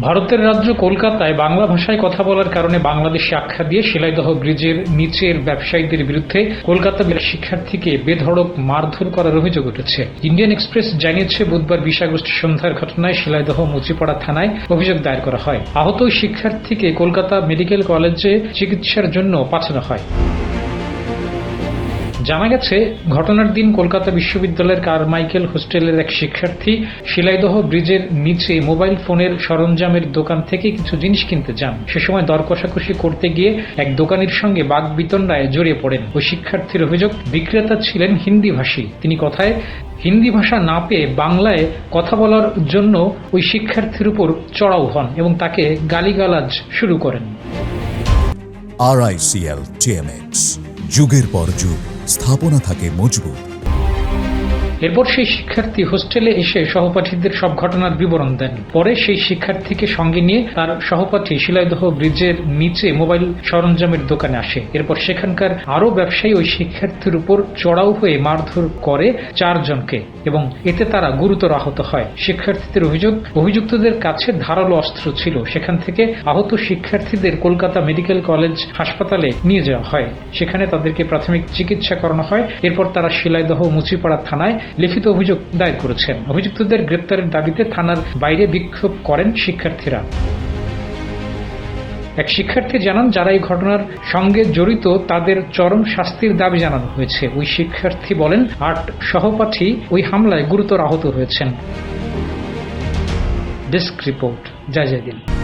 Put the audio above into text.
ভারতের রাজ্য কলকাতায় বাংলা ভাষায় কথা বলার কারণে বাংলাদেশে আখ্যা দিয়ে শিলাইদহ ব্রিজের নিচের ব্যবসায়ীদের বিরুদ্ধে কলকাতা শিক্ষার্থীকে বেধড়ক মারধর করার অভিযোগ উঠেছে। ইন্ডিয়ান এক্সপ্রেস জানিয়েছে, বুধবার বিশ আগস্ট সন্ধ্যার ঘটনায় শিলাইদহ মুচিপাড়া থানায় অভিযোগ দায়ের করা হয়। আহত শিক্ষার্থীকে কলকাতা মেডিকেল কলেজে চিকিৎসার জন্য পাঠানো হয়। জানা গেছে, ঘটনার দিন কলকাতা বিশ্ববিদ্যালয়ের কারমাইকেল হোস্টেলের এক শিক্ষার্থী শিলাইদহ ব্রিজের নিচে মোবাইল ফোনের সরঞ্জামের দোকান থেকে কিছু জিনিস কিনতে যান। সে সময় দর কষাকষি করতে গিয়ে এক দোকানির সঙ্গে বাঘ বিতণ্ডায় জড়িয়ে পড়েন। ওই শিক্ষার্থীর অভিযোগ, বিক্রেতা ছিলেন হিন্দি ভাষী। তিনি কথায়, হিন্দি ভাষা না পেয়ে বাংলায় কথা বলার জন্য ওই শিক্ষার্থীর উপর চড়াও হন এবং তাকে গালিগালাজ শুরু করেন। আরআইসিএল টিএমএক্স যুগের পর যুগ। স্থাপনা থাকে মজবুত। এরপর সেই শিক্ষার্থী হোস্টেলে এসে সহপাঠীদের সব ঘটনার বিবরণ দেন। পরে সেই শিক্ষার্থীকে সঙ্গে নিয়ে তার সহপাঠী শিলাইদহ ব্রিজের নিচে মোবাইল সরঞ্জামের দোকানে আসে। এরপর সেখানকার আরও ব্যবসায়ী ওই শিক্ষার্থীর উপর চড়াও হয়ে মারধর করে চারজনকে এবং এতে তারা গুরুতর আহত হয়। শিক্ষার্থীদের অভিযোগ, অভিযুক্তদের কাছে ধারালো অস্ত্র ছিল। সেখান থেকে আহত শিক্ষার্থীদের কলকাতা মেডিকেল কলেজ হাসপাতালে নিয়ে যাওয়া হয়। সেখানে তাদেরকে প্রাথমিক চিকিৎসা করানো হয়। এরপর তারা শিলাইদহ মুচিপাড়া থানায় লিখিত অভিযোগ দায়ের করেছেন। অভিযুক্তদের গ্রেপ্তারের দাবিতে থানার বাইরে বিক্ষোভ করেন শিক্ষার্থীরা। এক শিক্ষার্থী জানান, যারা এই ঘটনার সঙ্গে জড়িত, তাদের চরম শাস্তির দাবি জানানো হয়েছে। ওই শিক্ষার্থী বলেন, আট সহপাঠী ওই হামলায় গুরুতর আহত হয়েছেন। ডেস্ক রিপোর্ট, জয় জয় দিন